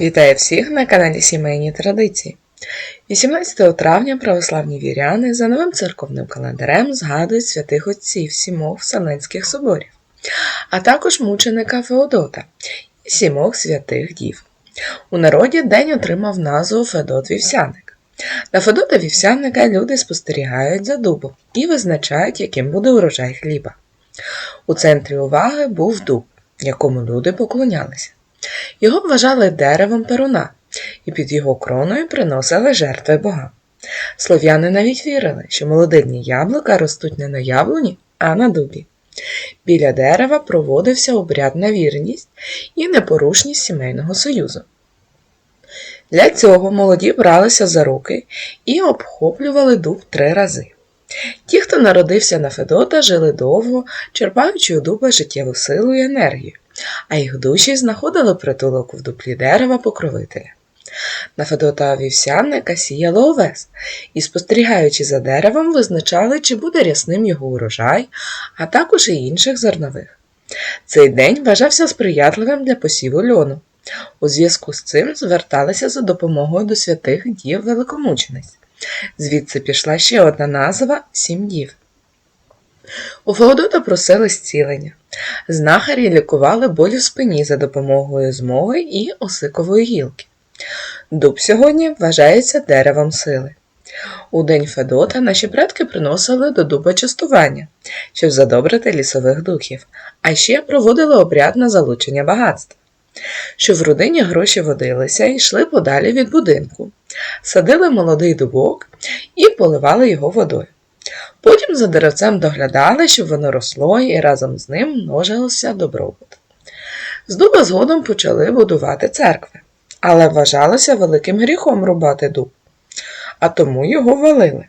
Вітаю всіх на каналі Сімейні Традиції. 18 травня православні віряни за новим церковним календарем згадують святих отців сімох Вселенських соборів, а також мученика Феодота і сімох святих дів. У народі день отримав назву Федот Вівсяник. На Федота Вівсяника люди спостерігають за дубом і визначають, яким буде урожай хліба. У центрі уваги був дуб, якому люди поклонялися. Його вважали деревом перуна, і під його кроною приносили жертви богам. Слов'яни навіть вірили, що молодильні яблука ростуть не на яблуні, а на дубі. Біля дерева проводився обряд на вірність і непорушність сімейного союзу. Для цього молоді бралися за руки і обхоплювали дуб три рази. Ті, хто народився на Федота, жили довго, черпаючи у дуба життєву силу і енергію, а їх душі знаходили притулок в дуплі дерева покровителя. На Федота вівсянника сіяло овес, і, спостерігаючи за деревом, визначали, чи буде рясним його урожай, а також і інших зернових. Цей день вважався сприятливим для посіву льону. У зв'язку з цим зверталися за допомогою до святих дів великомучениць. Звідси пішла ще одна назва сім дів. У Феодота просили зцілення. Знахарі лікували боль у спині за допомогою змоги і осикової гілки. Дуб сьогодні вважається деревом сили. У день Федота наші предки приносили до дуба частування, щоб задобрити лісових духів, а ще проводили обряд на залучення багатства. Щоб в родині гроші водилися і йшли подалі від будинку, садили молодий дубок і поливали його водою. Потім за деревцем доглядали, щоб воно росло і разом з ним множилося добробут. З дуба згодом почали будувати церкви, але вважалося великим гріхом рубати дуб, а тому його валили.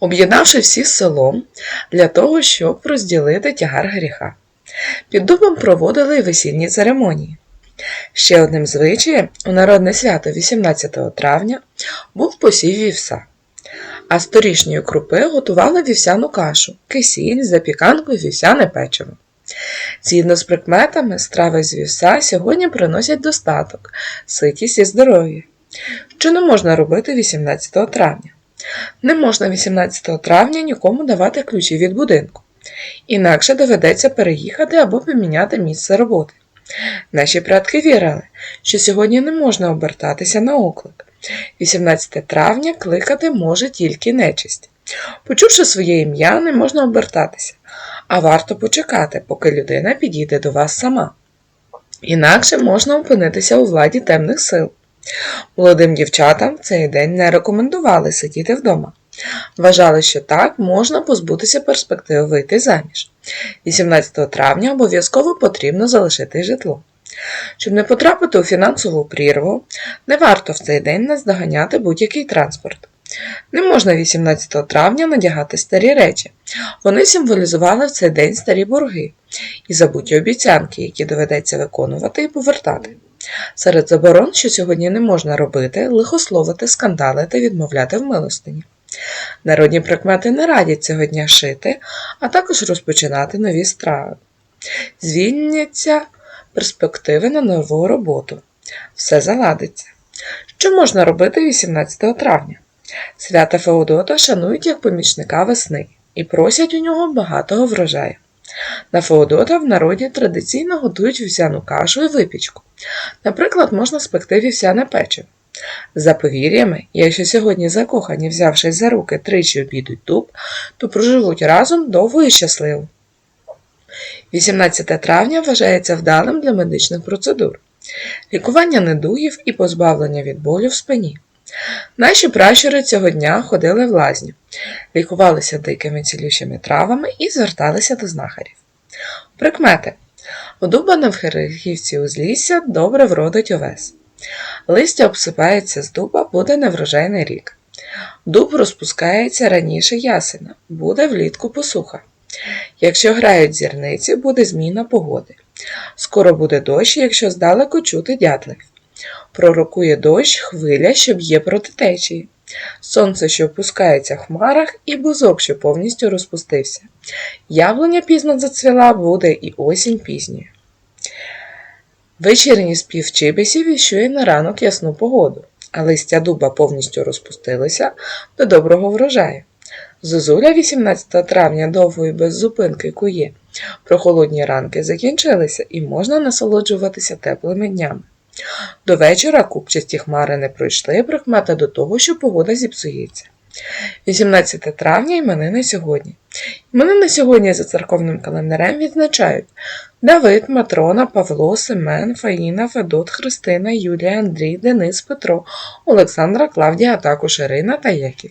Об'єднавши всі з селом для того, щоб розділити тягар гріха. Під дубом проводили весільні церемонії. Ще одним звичаєм у народне свято 18 травня був посів вівса, а з торішньої крупи готували вівсяну кашу, кисіль, запіканку і вівсяне печиво. Згідно з прикметами, страви з вівса сьогодні приносять достаток, ситість і здоров'я. Що не можна робити 18 травня? Не можна 18 травня нікому давати ключі від будинку. Інакше доведеться переїхати або поміняти місце роботи. Наші предки вірили, що сьогодні не можна обертатися на оклик. 18 травня кликати може тільки нечисть. Почувши своє ім'я, не можна обертатися, а варто почекати, поки людина підійде до вас сама. Інакше можна опинитися у владі темних сил. Молодим дівчатам цей день не рекомендували сидіти вдома. Вважали, що так можна позбутися перспективи вийти заміж. 18 травня обов'язково потрібно залишити житло. Щоб не потрапити у фінансову прірву, не варто в цей день наздоганяти будь-який транспорт. Не можна 18 травня надягати старі речі. Вони символізували в цей день старі борги і забуті обіцянки, які доведеться виконувати і повертати. Серед заборон, що сьогодні не можна робити, лихословити, скандалити, відмовляти в милостині. Народні прикмети не радять цього дня шити, а також розпочинати нові страви. Звільняться перспективи на нову роботу. Все заладиться. Що можна робити 18 травня? Свята Феодота шанують як помічника весни і просять у нього багатого врожаю. На Феодота в народі традиційно готують вівсяну кашу і випічку. Наприклад, можна спекти вівсяне печиво. За повір'ями, якщо сьогодні закохані, взявшись за руки, тричі обійдуть дуб, то проживуть разом довго і щасливо. 18 травня вважається вдалим для медичних процедур, лікування недугів і позбавлення від болю в спині. Наші пращури цього дня ходили в лазню, лікувалися дикими цілющими травами і зверталися до знахарів. Прикмети. У дуба на Вхерихівці узлісся добре вродить овес. Листя обсипається з дуба, буде неврожайний рік. Дуб розпускається раніше ясена, буде влітку посуха. Якщо грають зірниці, буде зміна погоди. Скоро буде дощ, якщо здалеку чути дятлив. Пророкує дощ, хвиля, що б'є проти течії. Сонце, що опускається в хмарах, і бузок, що повністю розпустився. Яблуня пізно зацвіла, буде і осінь пізньою. Вечірній спів чибісів віщує на ранок ясну погоду, а листя дуба повністю розпустилися до доброго врожаю. Зозуля 18 травня довго і без зупинки кує. Прохолодні ранки закінчилися і можна насолоджуватися теплими днями. До вечора купчасті хмари не пройшли, прикмета до того, що погода зіпсується. 18 травня іменини сьогодні. Іменини сьогодні за церковним календарем відзначають Давид, Матрона, Павло, Семен, Фаїна, Федот, Христина, Юлія, Андрій, Денис, Петро, Олександра, Клавдія, а також Ірина та Яків.